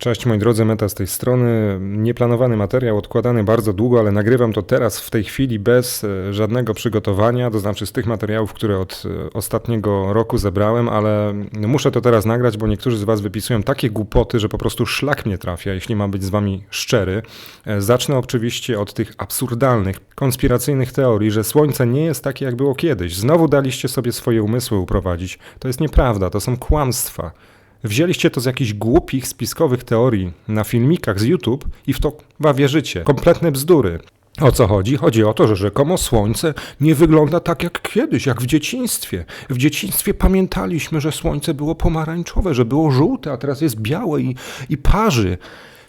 Cześć moi drodzy, Meta z tej strony. Nieplanowany materiał, odkładany bardzo długo, ale nagrywam to teraz w tej chwili bez e, żadnego przygotowania, to znaczy z tych materiałów, które od e, ostatniego roku zebrałem, ale muszę to teraz nagrać, bo niektórzy z Was wypisują takie głupoty, że po prostu szlak mnie trafia, jeśli mam być z Wami szczery. E, Zacznę oczywiście od tych absurdalnych, konspiracyjnych teorii, że Słońce nie jest takie, jak było kiedyś. Znowu daliście sobie swoje umysły uprowadzić. To jest nieprawda, to są kłamstwa. Wzięliście to z jakichś głupich, spiskowych teorii na filmikach z YouTube i w to chyba wierzycie. Kompletne bzdury. O co chodzi? Chodzi o to, że rzekomo Słońce nie wygląda tak jak kiedyś, jak w dzieciństwie. W dzieciństwie pamiętaliśmy, że Słońce było pomarańczowe, że było żółte, a teraz jest białe i, i parzy.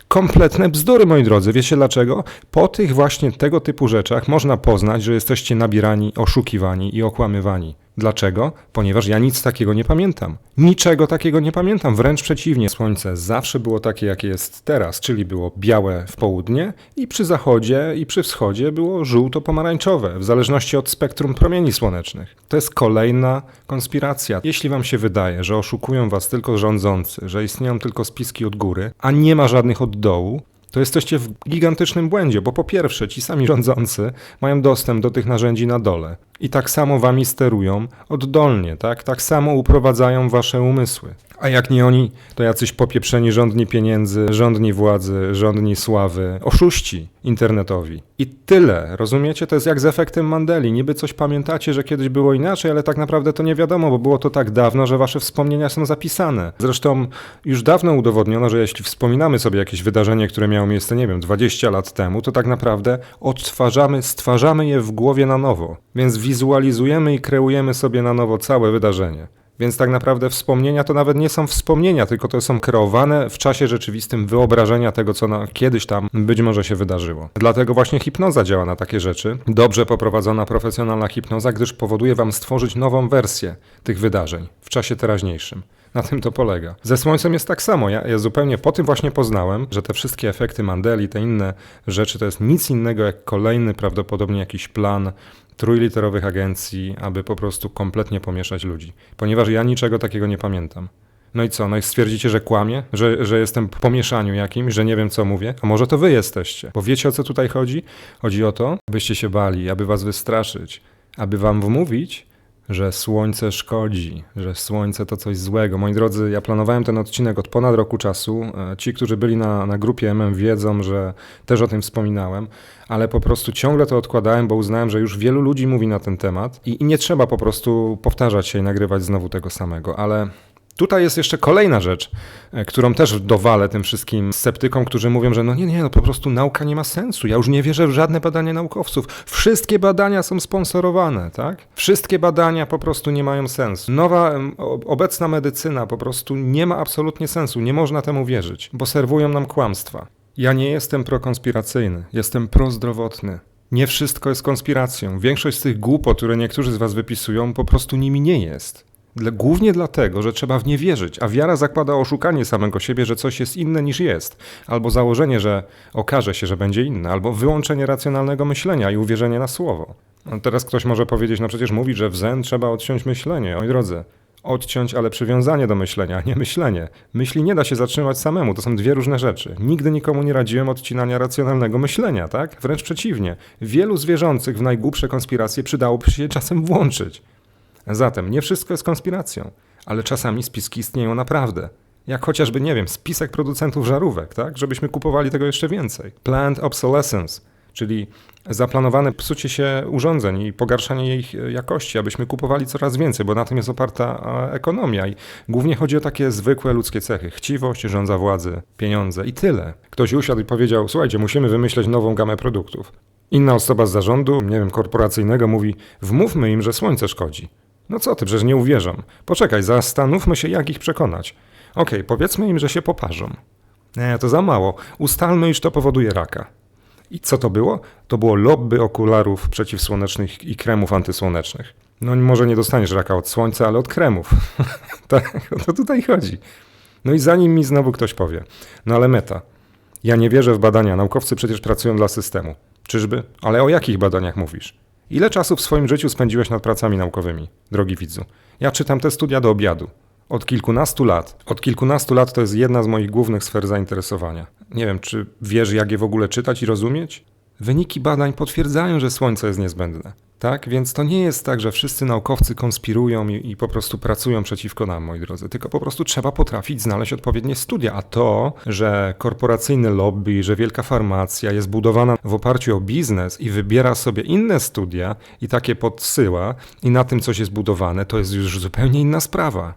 Kompletne bzdury, moi drodzy. Wiecie dlaczego? Po tych właśnie tego typu rzeczach można poznać, że jesteście nabierani, oszukiwani i okłamywani. Dlaczego? Ponieważ ja nic takiego nie pamiętam. Niczego takiego nie pamiętam. Wręcz przeciwnie. Słońce zawsze było takie, jakie jest teraz, czyli było białe w południe i przy zachodzie i przy wschodzie było żółto-pomarańczowe, w zależności od spektrum promieni słonecznych. To jest kolejna konspiracja. Jeśli wam się wydaje, że oszukują was tylko rządzący, że istnieją tylko spiski od góry, a nie ma żadnych od dołu, to jesteście w gigantycznym błędzie, bo po pierwsze, ci sami rządzący mają dostęp do tych narzędzi na dole i tak samo wami sterują oddolnie, tak? Tak samo uprowadzają wasze umysły. A jak nie oni, to jacyś popieprzeni rządni pieniędzy, rządni władzy, rządni sławy, oszuści internetowi. I tyle, rozumiecie? To jest jak z efektem Mandeli. Niby coś pamiętacie, że kiedyś było inaczej, ale tak naprawdę to nie wiadomo, bo było to tak dawno, że wasze wspomnienia są zapisane. Zresztą już dawno udowodniono, że jeśli wspominamy sobie jakieś wydarzenie, które miało miejsce, nie wiem, 20 lat temu, to tak naprawdę odtwarzamy, stwarzamy je w głowie na nowo. Więc wizualizujemy i kreujemy sobie na nowo całe wydarzenie. Więc tak naprawdę wspomnienia to nawet nie są wspomnienia, tylko to są kreowane w czasie rzeczywistym wyobrażenia tego, co na, kiedyś tam być może się wydarzyło. Dlatego właśnie hipnoza działa na takie rzeczy. Dobrze poprowadzona profesjonalna hipnoza, gdyż powoduje wam stworzyć nową wersję tych wydarzeń w czasie teraźniejszym. Na tym to polega. Ze Słońcem jest tak samo. Ja, ja zupełnie po tym właśnie poznałem, że te wszystkie efekty Mandeli, te inne rzeczy, to jest nic innego jak kolejny prawdopodobnie jakiś plan trójliterowych agencji, aby po prostu kompletnie pomieszać ludzi. Ponieważ ja niczego takiego nie pamiętam. No i co? No i stwierdzicie, że kłamie, że, że jestem po pomieszaniu jakimś, że nie wiem co mówię? A może to wy jesteście? Bo wiecie o co tutaj chodzi? Chodzi o to, abyście się bali, aby was wystraszyć, aby wam wmówić, że słońce szkodzi, że słońce to coś złego. Moi drodzy, ja planowałem ten odcinek od ponad roku czasu. E, Ci, którzy byli na, na grupie MM, wiedzą, że też o tym wspominałem, ale po prostu ciągle to odkładałem, bo uznałem, że już wielu ludzi mówi na ten temat i, i nie trzeba po prostu powtarzać się i nagrywać znowu tego samego, ale. Tutaj jest jeszcze kolejna rzecz, e, którą też dowalę tym wszystkim sceptykom, którzy mówią, że no nie, nie, no po prostu nauka nie ma sensu. Ja już nie wierzę w żadne badania naukowców. Wszystkie badania są sponsorowane, tak? Wszystkie badania po prostu nie mają sensu. Nowa, obecna medycyna po prostu nie ma absolutnie sensu. Nie można temu wierzyć, bo serwują nam kłamstwa. Ja nie jestem prokonspiracyjny, jestem prozdrowotny. Nie wszystko jest konspiracją. Większość z tych głupot, które niektórzy z Was wypisują, po prostu nimi nie jest. Głównie dlatego, że trzeba w nie wierzyć, a wiara zakłada oszukanie samego siebie, że coś jest inne niż jest, albo założenie, że okaże się, że będzie inne, albo wyłączenie racjonalnego myślenia i uwierzenie na słowo. No teraz ktoś może powiedzieć, no przecież mówi, że w zen trzeba odciąć myślenie. Oj drodzy, odciąć, ale przywiązanie do myślenia, a nie myślenie. Myśli nie da się zatrzymać samemu, to są dwie różne rzeczy. Nigdy nikomu nie radziłem odcinania racjonalnego myślenia, tak? Wręcz przeciwnie. Wielu zwierzących w najgłupsze konspiracje przydałoby się czasem włączyć. Zatem nie wszystko jest konspiracją, ale czasami spiski istnieją naprawdę. Jak chociażby, nie wiem, spisek producentów żarówek, tak? Żebyśmy kupowali tego jeszcze więcej. Planned obsolescence, czyli zaplanowane psucie się urządzeń i pogarszanie ich e, jakości, abyśmy kupowali coraz więcej, bo na tym jest oparta e, ekonomia i głównie chodzi o takie zwykłe ludzkie cechy. Chciwość, rządza władzy, pieniądze i tyle. Ktoś usiadł i powiedział, słuchajcie, musimy wymyśleć nową gamę produktów. Inna osoba z zarządu, nie wiem, korporacyjnego mówi, wmówmy im, że słońce szkodzi. No co ty, przecież nie uwierzą. Poczekaj, zastanówmy się, jak ich przekonać. Okej, powiedzmy im, że się poparzą. Nie, to za mało. Ustalmy, iż to powoduje raka. I co to było? To było lobby okularów przeciwsłonecznych i kremów antysłonecznych. No może nie dostaniesz raka od słońca, ale od kremów. tak, o to tutaj chodzi. No i zanim mi znowu ktoś powie, no ale meta. Ja nie wierzę w badania, naukowcy przecież pracują dla systemu. Czyżby? Ale o jakich badaniach mówisz? Ile czasu w swoim życiu spędziłeś nad pracami naukowymi, drogi widzu? Ja czytam te studia do obiadu. Od kilkunastu lat. Od kilkunastu lat to jest jedna z moich głównych sfer zainteresowania. Nie wiem, czy wiesz, jak je w ogóle czytać i rozumieć? Wyniki badań potwierdzają, że Słońce jest niezbędne. Tak, więc to nie jest tak, że wszyscy naukowcy konspirują i, i, po prostu pracują przeciwko nam, moi drodzy, tylko po prostu trzeba potrafić znaleźć odpowiednie studia. A to, że korporacyjne lobby, że wielka farmacja jest budowana w oparciu o biznes i wybiera sobie inne studia i takie podsyła i na tym coś jest budowane, to jest już zupełnie inna sprawa.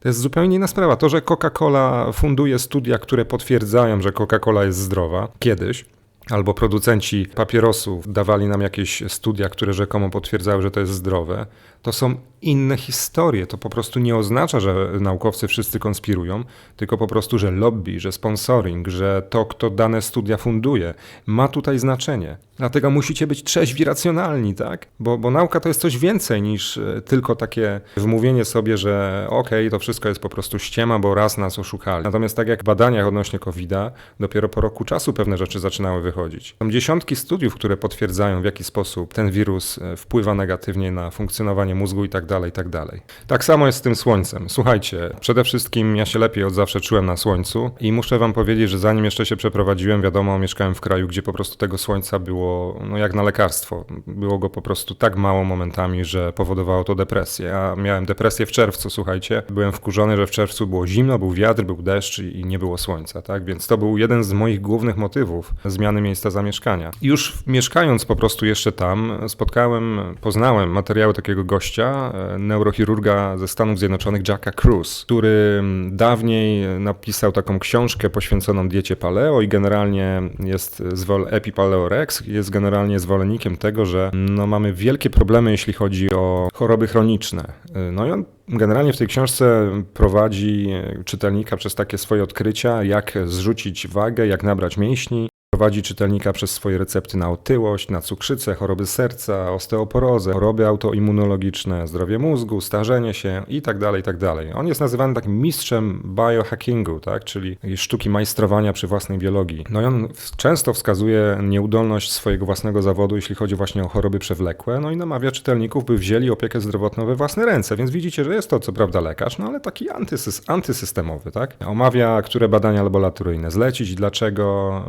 To jest zupełnie inna sprawa. To, że Coca-Cola funduje studia, które potwierdzają, że Coca-Cola jest zdrowa, kiedyś, albo producenci papierosów dawali nam jakieś studia, które rzekomo potwierdzały, że to jest zdrowe, to są inne historie. To po prostu nie oznacza, że naukowcy wszyscy konspirują, tylko po prostu, że lobby, że sponsoring, że to, kto dane studia funduje, ma tutaj znaczenie. Dlatego musicie być trzeźwi, racjonalni, tak? Bo, bo nauka to jest coś więcej niż e, tylko takie wmówienie sobie, że okej, okay, to wszystko jest po prostu ściema, bo raz nas oszukali. Natomiast tak jak w badaniach odnośnie COVID-a, dopiero po roku czasu pewne rzeczy zaczynały wychodzić. Są dziesiątki studiów, które potwierdzają, w jaki sposób ten wirus e, wpływa negatywnie na funkcjonowanie mózgu i tak dalej, i tak dalej. Tak samo jest z tym słońcem. Słuchajcie, przede wszystkim ja się lepiej od zawsze czułem na słońcu i muszę wam powiedzieć, że zanim jeszcze się przeprowadziłem, wiadomo, mieszkałem w kraju, gdzie po prostu tego słońca było no jak na lekarstwo. Było go po prostu tak mało momentami, że powodowało to depresję. Ja miałem depresję w czerwcu, słuchajcie. Byłem wkurzony, że w czerwcu było zimno, był wiatr, był deszcz i nie było słońca, tak? Więc to był jeden z moich głównych motywów zmiany miejsca zamieszkania. Już mieszkając po prostu jeszcze tam, spotkałem, poznałem materiały takiego gościa, neurochirurga ze Stanów Zjednoczonych, Jacka Cruz, który dawniej napisał taką książkę poświęconą diecie paleo i generalnie jest Epipaleorex, jest generalnie zwolennikiem tego, że no, mamy wielkie problemy, jeśli chodzi o choroby chroniczne. No i on generalnie w tej książce prowadzi czytelnika przez takie swoje odkrycia, jak zrzucić wagę, jak nabrać mięśni, Prowadzi czytelnika przez swoje recepty na otyłość, na cukrzycę, choroby serca, osteoporozę, choroby autoimmunologiczne, zdrowie mózgu, starzenie się itd., tak itd. Tak On jest nazywany takim mistrzem biohackingu, tak? czyli sztuki majstrowania przy własnej biologii. No i on często wskazuje nieudolność swojego własnego zawodu, jeśli chodzi właśnie o choroby przewlekłe, no i namawia czytelników, by wzięli opiekę zdrowotną we własne ręce, więc widzicie, że jest to co prawda lekarz, no ale taki antysys antysystemowy, tak? Omawia, które badania laboratoryjne zlecić, dlaczego,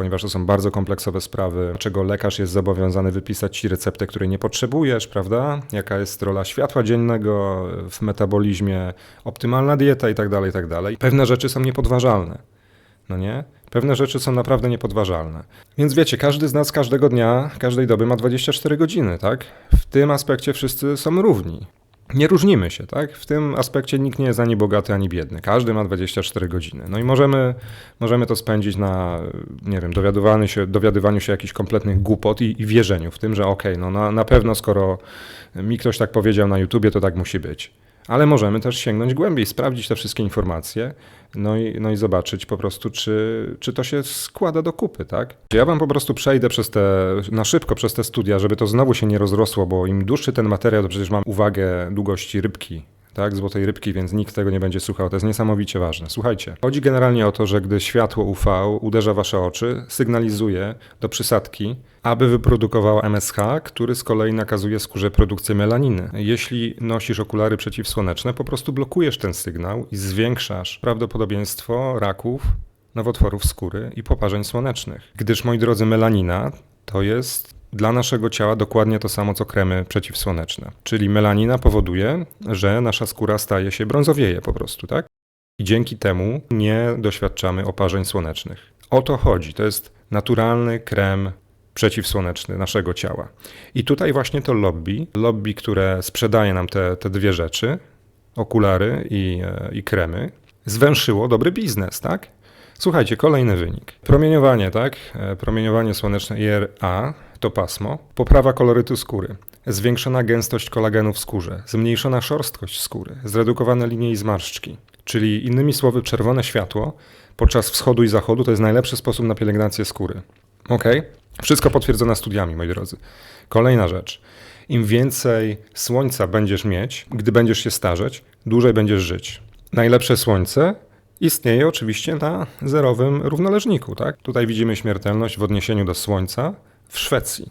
ponieważ to są bardzo kompleksowe sprawy, czego lekarz jest zobowiązany wypisać ci receptę, której nie potrzebujesz, prawda? Jaka jest rola światła dziennego w metabolizmie, optymalna dieta i tak dalej, i tak dalej. Pewne rzeczy są niepodważalne. No nie? Pewne rzeczy są naprawdę niepodważalne. Więc wiecie, każdy z nas każdego dnia, każdej doby ma 24 godziny, tak? W tym aspekcie wszyscy są równi nie różnimy się, tak? W tym aspekcie nikt nie jest ani bogaty, ani biedny. Każdy ma 24 godziny. No i możemy, możemy to spędzić na, nie wiem, dowiadywaniu się, dowiadywaniu się jakichś kompletnych głupot i, i wierzeniu w tym, że okej, okay, no na, na pewno skoro mi ktoś tak powiedział na YouTubie, to tak musi być ale możemy też sięgnąć głębiej, sprawdzić te wszystkie informacje, no i, no i zobaczyć po prostu, czy, czy to się składa do kupy, tak? Ja wam po prostu przejdę przez te, na szybko przez te studia, żeby to znowu się nie rozrosło, bo im dłuższy ten materiał, to przecież mam uwagę długości rybki, tak, złotej rybki, więc nikt tego nie będzie słuchał. To jest niesamowicie ważne. Słuchajcie, chodzi generalnie o to, że gdy światło UV uderza wasze oczy, sygnalizuje do przysadki, aby wyprodukowała MSH, który z kolei nakazuje skórze produkcję melaniny. Jeśli nosisz okulary przeciwsłoneczne, po prostu blokujesz ten sygnał i zwiększasz prawdopodobieństwo raków, nowotworów skóry i poparzeń słonecznych. Gdyż, moi drodzy, melanina to jest dla naszego ciała dokładnie to samo co kremy przeciwsłoneczne. Czyli melanina powoduje, że nasza skóra staje się brązowieje po prostu, tak? I dzięki temu nie doświadczamy oparzeń słonecznych. O to chodzi. To jest naturalny krem przeciwsłoneczny naszego ciała. I tutaj właśnie to lobby, lobby, które sprzedaje nam te, te dwie rzeczy, okulary i, e, i kremy, zwęszyło dobry biznes, tak? Słuchajcie, kolejny wynik. Promieniowanie, tak? E, promieniowanie słoneczne IRA to pasmo. Poprawa kolorytu skóry. Zwiększona gęstość kolagenu w skórze, zmniejszona szorstkość skóry, zredukowane linie i zmarszczki. Czyli innymi słowy, czerwone światło podczas wschodu i zachodu to jest najlepszy sposób na pielęgnację skóry. Ok? Wszystko potwierdzone studiami, moi drodzy. Kolejna rzecz. Im więcej słońca będziesz mieć, gdy będziesz się starzeć, dłużej będziesz żyć. Najlepsze słońce istnieje oczywiście na zerowym równoleżniku. Tak? Tutaj widzimy śmiertelność w odniesieniu do Słońca w Szwecji.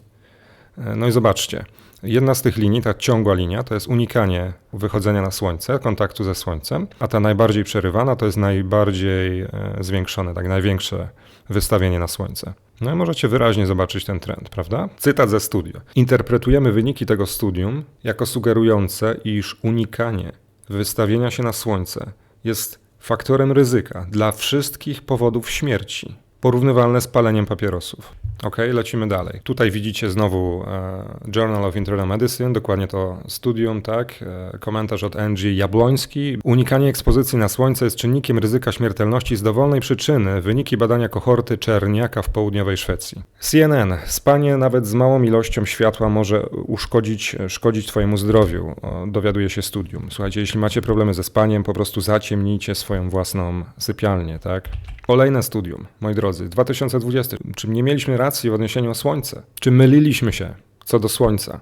No i zobaczcie, Jedna z tych linii, ta ciągła linia, to jest unikanie wychodzenia na słońce, kontaktu ze słońcem, a ta najbardziej przerywana to jest najbardziej e, zwiększone, tak największe wystawienie na słońce. No i możecie wyraźnie zobaczyć ten trend, prawda? Cytat ze studia. Interpretujemy wyniki tego studium jako sugerujące, iż unikanie wystawienia się na słońce jest faktorem ryzyka dla wszystkich powodów śmierci, porównywalne z paleniem papierosów. Ok, lecimy dalej. Tutaj widzicie znowu e, Journal of Internal Medicine, dokładnie to studium, tak? E, komentarz od Angie Jabłoński. Unikanie ekspozycji na słońce jest czynnikiem ryzyka śmiertelności z dowolnej przyczyny. Wyniki badania kohorty czerniaka w południowej Szwecji. CNN. Spanie nawet z małą ilością światła może uszkodzić, szkodzić Twojemu zdrowiu, dowiaduje się studium. Słuchajcie, jeśli macie problemy ze spaniem, po prostu zaciemnijcie swoją własną sypialnię, tak? Kolejne studium, moi drodzy, 2020. Czy nie mieliśmy racji w odniesieniu o Słońce? Czy myliliśmy się co do Słońca?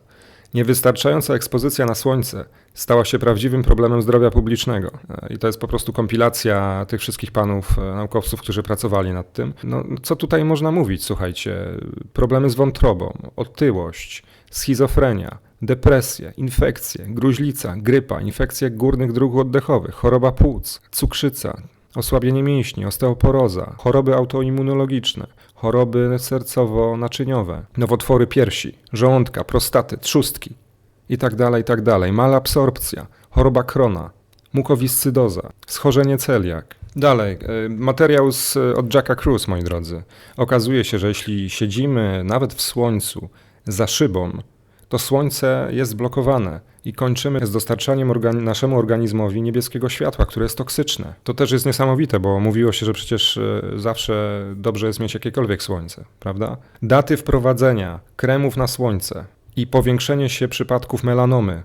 Niewystarczająca ekspozycja na Słońce stała się prawdziwym problemem zdrowia publicznego. I to jest po prostu kompilacja tych wszystkich panów e, naukowców, którzy pracowali nad tym. No, co tutaj można mówić? Słuchajcie, problemy z wątrobą, otyłość, schizofrenia, depresje, infekcje, gruźlica, grypa, infekcje górnych dróg oddechowych, choroba płuc, cukrzyca, osłabienie mięśni, osteoporoza, choroby autoimmunologiczne, choroby sercowo-naczyniowe, nowotwory piersi, żołądka, prostaty, trzustki itd., itd., malabsorpcja, choroba krona, mukowiscydoza, schorzenie celiak. Dalej, e, materiał z, od Jacka Cruz, moi drodzy. Okazuje się, że jeśli siedzimy nawet w słońcu za szybą, to słońce jest blokowane i kończymy z dostarczaniem naszemu organizmowi niebieskiego światła, które jest toksyczne. To też jest niesamowite, bo mówiło się, że przecież e, zawsze dobrze jest mieć jakiekolwiek słońce, prawda? Daty wprowadzenia kremów na słońce i powiększenie się przypadków melanomy,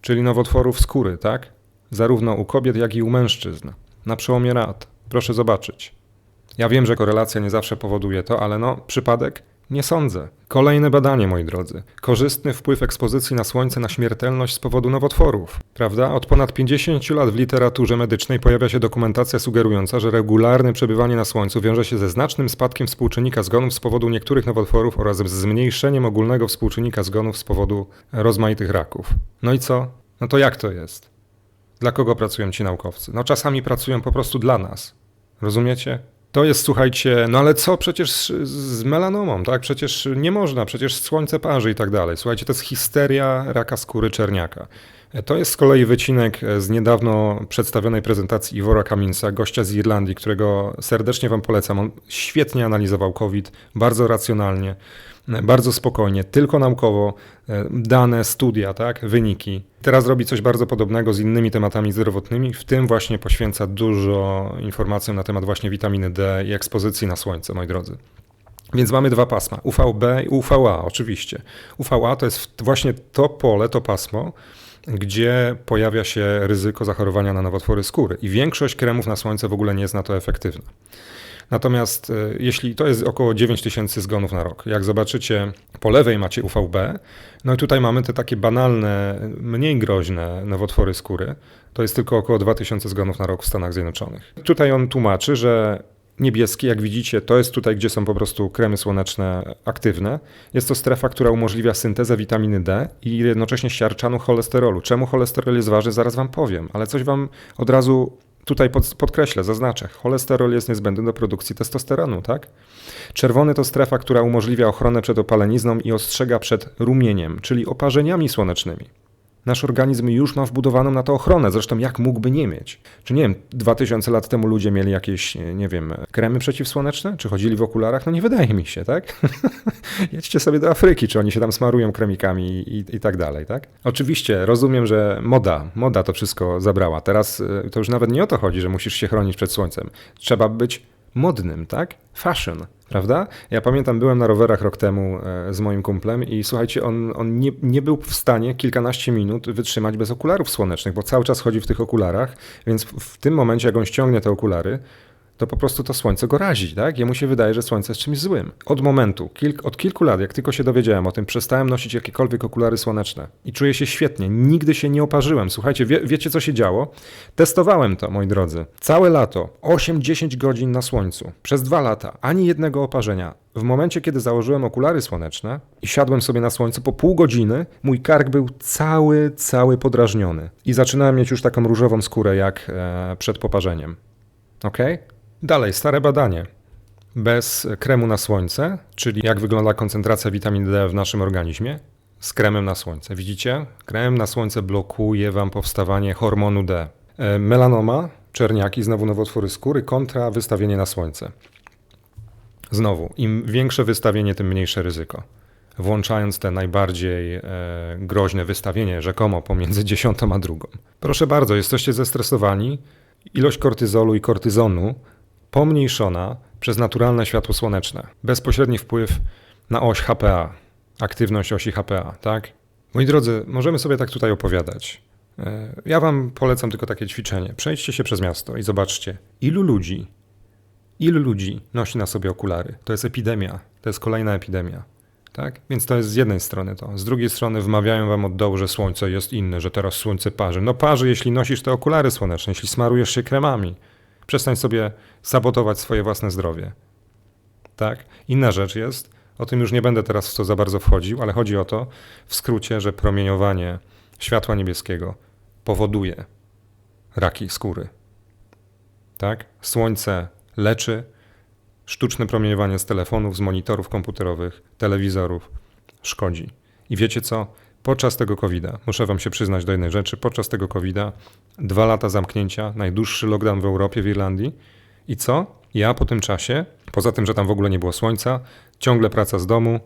czyli nowotworów skóry, tak? Zarówno u kobiet, jak i u mężczyzn. Na przełomie lat. Proszę zobaczyć. Ja wiem, że korelacja nie zawsze powoduje to, ale no, przypadek nie sądzę. Kolejne badanie, moi drodzy. Korzystny wpływ ekspozycji na słońce na śmiertelność z powodu nowotworów. Prawda? Od ponad 50 lat w literaturze medycznej pojawia się dokumentacja sugerująca, że regularne przebywanie na słońcu wiąże się ze znacznym spadkiem współczynnika zgonów z powodu niektórych nowotworów oraz z zmniejszeniem ogólnego współczynnika zgonów z powodu rozmaitych raków. No i co? No to jak to jest? Dla kogo pracują ci naukowcy? No czasami pracują po prostu dla nas. Rozumiecie? To jest, słuchajcie, no ale co przecież z, z melanomą, tak? Przecież nie można, przecież słońce parzy i tak dalej. Słuchajcie, to jest histeria raka skóry czerniaka. To jest z kolei wycinek z niedawno przedstawionej prezentacji Iwora Kaminsa, gościa z Irlandii, którego serdecznie Wam polecam. On świetnie analizował COVID, bardzo racjonalnie, bardzo spokojnie, tylko naukowo, e, dane, studia, tak, wyniki. Teraz robi coś bardzo podobnego z innymi tematami zdrowotnymi, w tym właśnie poświęca dużo informacjom na temat właśnie witaminy D i ekspozycji na słońce, moi drodzy. Więc mamy dwa pasma, UVB i UVA oczywiście. UVA to jest właśnie to pole, to pasmo, gdzie pojawia się ryzyko zachorowania na nowotwory skóry i większość kremów na słońce w ogóle nie jest na to efektywna. Natomiast e, jeśli to jest około 9 tysięcy zgonów na rok, jak zobaczycie, po lewej macie UVB, no i tutaj mamy te takie banalne, mniej groźne nowotwory skóry, to jest tylko około 2000 zgonów na rok w Stanach Zjednoczonych. Tutaj on tłumaczy, że Niebieski, jak widzicie, to jest tutaj, gdzie są po prostu kremy słoneczne aktywne. Jest to strefa, która umożliwia syntezę witaminy D i jednocześnie siarczanu cholesterolu. Czemu cholesterol jest ważny, zaraz Wam powiem, ale coś Wam od razu tutaj pod, podkreślę, zaznaczę. Cholesterol jest niezbędny do produkcji testosteronu, tak? Czerwony to strefa, która umożliwia ochronę przed opalenizną i ostrzega przed rumieniem, czyli oparzeniami słonecznymi. Nasz organizm już ma wbudowaną na to ochronę, zresztą jak mógłby nie mieć? Czy nie wiem, 2000 lat temu ludzie mieli jakieś, nie wiem, kremy przeciwsłoneczne? Czy chodzili w okularach? No nie wydaje mi się, tak? Jedźcie sobie do Afryki, czy oni się tam smarują kremikami i, i tak dalej, tak? Oczywiście, rozumiem, że moda, moda to wszystko zabrała. Teraz y, to już nawet nie o to chodzi, że musisz się chronić przed słońcem. Trzeba być modnym, tak? Fashion, prawda? Ja pamiętam, byłem na rowerach rok temu e, z moim kumplem i słuchajcie, on, on nie, nie był w stanie kilkanaście minut wytrzymać bez okularów słonecznych, bo cały czas chodzi w tych okularach, więc w, w tym momencie, jak on ściągnie te okulary, to po prostu to słońce go razi, tak? Jemu się wydaje, że słońce jest czymś złym. Od momentu, kilk, od kilku lat, jak tylko się dowiedziałem o tym, przestałem nosić jakiekolwiek okulary słoneczne i czuję się świetnie. Nigdy się nie oparzyłem. Słuchajcie, wie, wiecie co się działo? Testowałem to, moi drodzy. Całe lato, 8-10 godzin na słońcu, przez dwa lata, ani jednego oparzenia. W momencie, kiedy założyłem okulary słoneczne i siadłem sobie na słońcu, po pół godziny mój kark był cały, cały podrażniony. I zaczynałem mieć już taką różową skórę, jak e, przed poparzeniem. Ok? Dalej, stare badanie. Bez kremu na słońce, czyli jak wygląda koncentracja witaminy D w naszym organizmie, z kremem na słońce. Widzicie? Krem na słońce blokuje wam powstawanie hormonu D. E, melanoma, czerniaki, znowu nowotwory skóry, kontra wystawienie na słońce. Znowu, im większe wystawienie, tym mniejsze ryzyko. Włączając te najbardziej e, groźne wystawienie, rzekomo pomiędzy dziesiątą a drugą. Proszę bardzo, jesteście zestresowani. Ilość kortyzolu i kortyzonu pomniejszona przez naturalne światło słoneczne. Bezpośredni wpływ na oś HPA, aktywność osi HPA, tak? Moi drodzy, możemy sobie tak tutaj opowiadać. E, Ja wam polecam tylko takie ćwiczenie. Przejdźcie się przez miasto i zobaczcie, ilu ludzi, ilu ludzi nosi na sobie okulary. To jest epidemia, to jest kolejna epidemia. Tak? Więc to jest z jednej strony to. Z drugiej strony wmawiają wam od dołu, że słońce jest inne, że teraz słońce parzy. No parzy, jeśli nosisz te okulary słoneczne, jeśli smarujesz się kremami. Przestań sobie sabotować swoje własne zdrowie. Tak? Inna rzecz jest, o tym już nie będę teraz w to za bardzo wchodził, ale chodzi o to, w skrócie, że promieniowanie światła niebieskiego powoduje raki skóry. Tak? Słońce leczy, sztuczne promieniowanie z telefonów, z monitorów komputerowych, telewizorów szkodzi. I wiecie co? Podczas tego COVID-a, muszę wam się przyznać do jednej rzeczy, podczas tego COVID-a dwa lata zamknięcia, najdłuższy lockdown w Europie, w Irlandii. I co? Ja po tym czasie, poza tym, że tam w ogóle nie było słońca, ciągle praca z domu,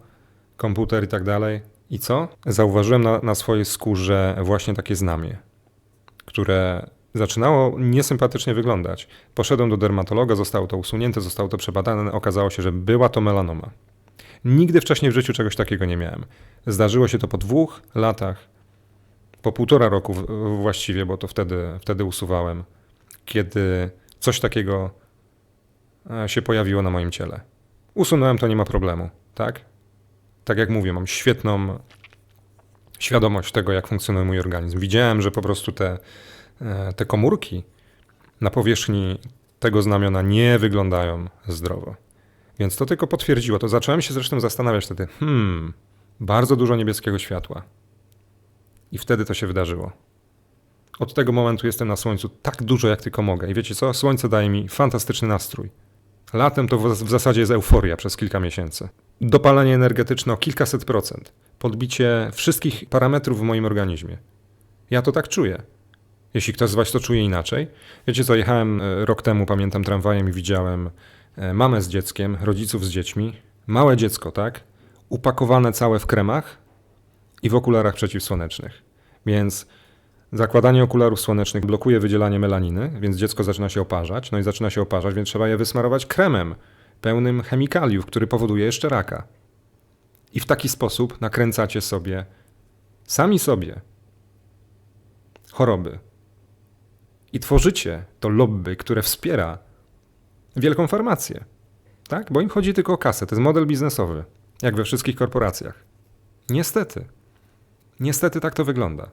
komputer i tak dalej. I co? Zauważyłem na, na swojej skórze właśnie takie znamie, które zaczynało niesympatycznie wyglądać. Poszedłem do dermatologa, zostało to usunięte, zostało to przebadane, okazało się, że była to melanoma. Nigdy wcześniej w życiu czegoś takiego nie miałem. Zdarzyło się to po dwóch latach, po półtora roku właściwie, bo to wtedy, wtedy usuwałem, kiedy coś takiego e, się pojawiło na moim ciele. Usunąłem to, nie ma problemu, tak? Tak jak mówię, mam świetną świadomość tego, jak funkcjonuje mój organizm. Widziałem, że po prostu te, e, te komórki na powierzchni tego znamiona nie wyglądają zdrowo. Więc to tylko potwierdziło. To zacząłem się zresztą zastanawiać wtedy, hmm, bardzo dużo niebieskiego światła. I wtedy to się wydarzyło. Od tego momentu jestem na słońcu tak dużo, jak tylko mogę. I wiecie co? Słońce daje mi fantastyczny nastrój. Latem to w zasadzie jest euforia przez kilka miesięcy. Dopalanie energetyczne o kilkaset procent. Podbicie wszystkich parametrów w moim organizmie. Ja to tak czuję. Jeśli ktoś z Was to czuje inaczej. Wiecie co, jechałem e, rok temu, pamiętam, tramwajem i widziałem mamę z dzieckiem, rodziców z dziećmi. Małe dziecko, tak? Upakowane całe w kremach i w okularach przeciwsłonecznych. Więc zakładanie okularów słonecznych blokuje wydzielanie melaniny, więc dziecko zaczyna się oparzać. No i zaczyna się oparzać, więc trzeba je wysmarować kremem pełnym chemikaliów, który powoduje jeszcze raka. I w taki sposób nakręcacie sobie, sami sobie, choroby. I tworzycie to lobby, które wspiera wielką farmację. Tak? Bo im chodzi tylko o kasę. To jest model biznesowy, jak we wszystkich korporacjach. Niestety. Niestety tak to wygląda.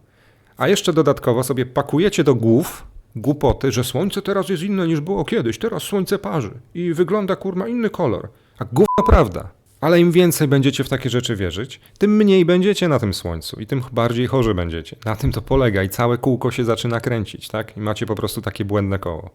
A jeszcze dodatkowo sobie pakujecie do głów głupoty, że słońce teraz jest inne niż było kiedyś. Teraz słońce parzy i wygląda kurma inny kolor. A gówno prawda. Ale im więcej będziecie w takie rzeczy wierzyć, tym mniej będziecie na tym słońcu i tym bardziej chorzy będziecie. Na tym to polega i całe kółko się zaczyna kręcić, tak? I macie po prostu takie błędne koło.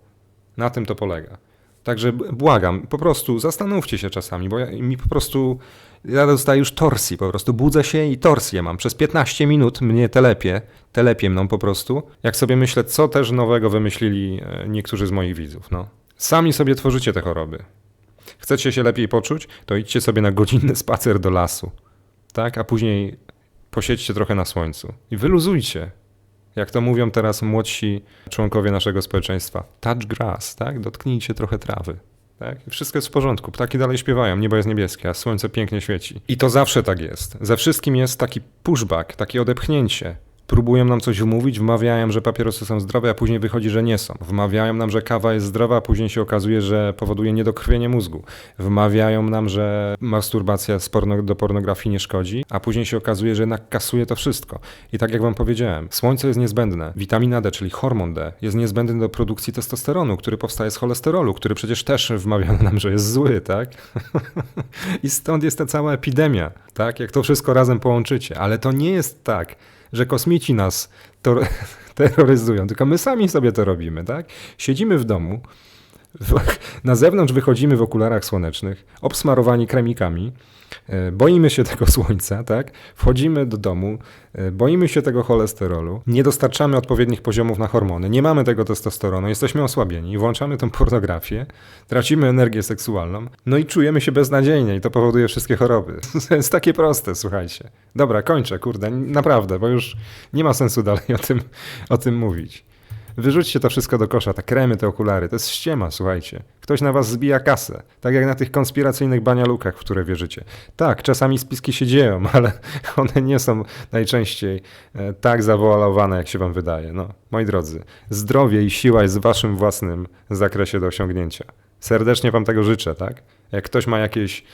Na tym to polega. Także błagam, po prostu zastanówcie się czasami, bo ja, mi po prostu, ja dostaję już torsji, po prostu budzę się i torsję mam. Przez 15 minut mnie telepie, telepie mną po prostu, jak sobie myślę, co też nowego wymyślili e, niektórzy z moich widzów, no. Sami sobie tworzycie te choroby. Chcecie się lepiej poczuć, to idźcie sobie na godzinny spacer do lasu, tak? A później posiedźcie trochę na słońcu i wyluzujcie. Jak to mówią teraz młodsi członkowie naszego społeczeństwa, touch grass, tak? Dotknijcie trochę trawy. Tak? Wszystko jest w porządku. Ptaki dalej śpiewają, niebo jest niebieskie, a słońce pięknie świeci. I to zawsze tak jest. Ze wszystkim jest taki pushback, takie odepchnięcie. Próbują nam coś wmówić, wmawiają, że papierosy są zdrowe, a później wychodzi, że nie są. Wmawiają nam, że kawa jest zdrowa, a później się okazuje, że powoduje niedokrwienie mózgu. Wmawiają nam, że masturbacja porno, do pornografii nie szkodzi, a później się okazuje, że jednak kasuje to wszystko. I tak jak wam powiedziałem, słońce jest niezbędne. Witamina D, czyli hormon D, jest niezbędny do produkcji testosteronu, który powstaje z cholesterolu, który przecież też wmawiano nam, że jest zły, tak? I stąd jest ta cała epidemia, tak? Jak to wszystko razem połączycie. Ale to nie jest tak, że kosmici nas terroryzują, tylko my sami sobie to robimy, tak? Siedzimy w domu, na zewnątrz wychodzimy w okularach słonecznych, obsmarowani kremikami, e, boimy się tego słońca, tak? Wchodzimy do domu, e, boimy się tego cholesterolu, nie dostarczamy odpowiednich poziomów na hormony, nie mamy tego testosteronu, jesteśmy osłabieni, włączamy tą pornografię, tracimy energię seksualną, no i czujemy się beznadziejnie i to powoduje wszystkie choroby. To jest takie proste, słuchajcie. Dobra, kończę, kurde, naprawdę, bo już nie ma sensu dalej o tym, o tym mówić. Wyrzućcie to wszystko do kosza, te kremy, te okulary, to jest ściema, słuchajcie. Ktoś na was zbija kasę, tak jak na tych konspiracyjnych banialukach, w które wierzycie. Tak, czasami spiski się dzieją, ale one nie są najczęściej e, tak zawoalowane, jak się wam wydaje. No, moi drodzy, zdrowie i siła jest w waszym własnym zakresie do osiągnięcia. Serdecznie wam tego życzę, tak? Jak ktoś ma jakieś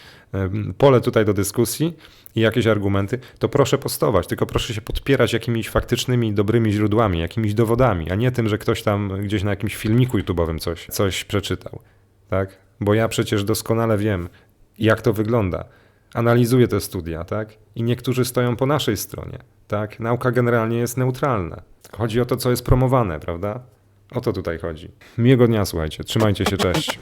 pole tutaj do dyskusji i jakieś argumenty, to proszę postować, tylko proszę się podpierać jakimiś faktycznymi, dobrymi źródłami, jakimiś dowodami, a nie tym, że ktoś tam gdzieś na jakimś filmiku YouTube'owym coś, coś przeczytał. Tak? Bo ja przecież doskonale wiem, jak to wygląda. Analizuję te studia, tak? I niektórzy stoją po naszej stronie, tak? Nauka generalnie jest neutralna. Chodzi o to, co jest promowane, prawda? O to tutaj chodzi. Miłego dnia, słuchajcie. Trzymajcie się, cześć.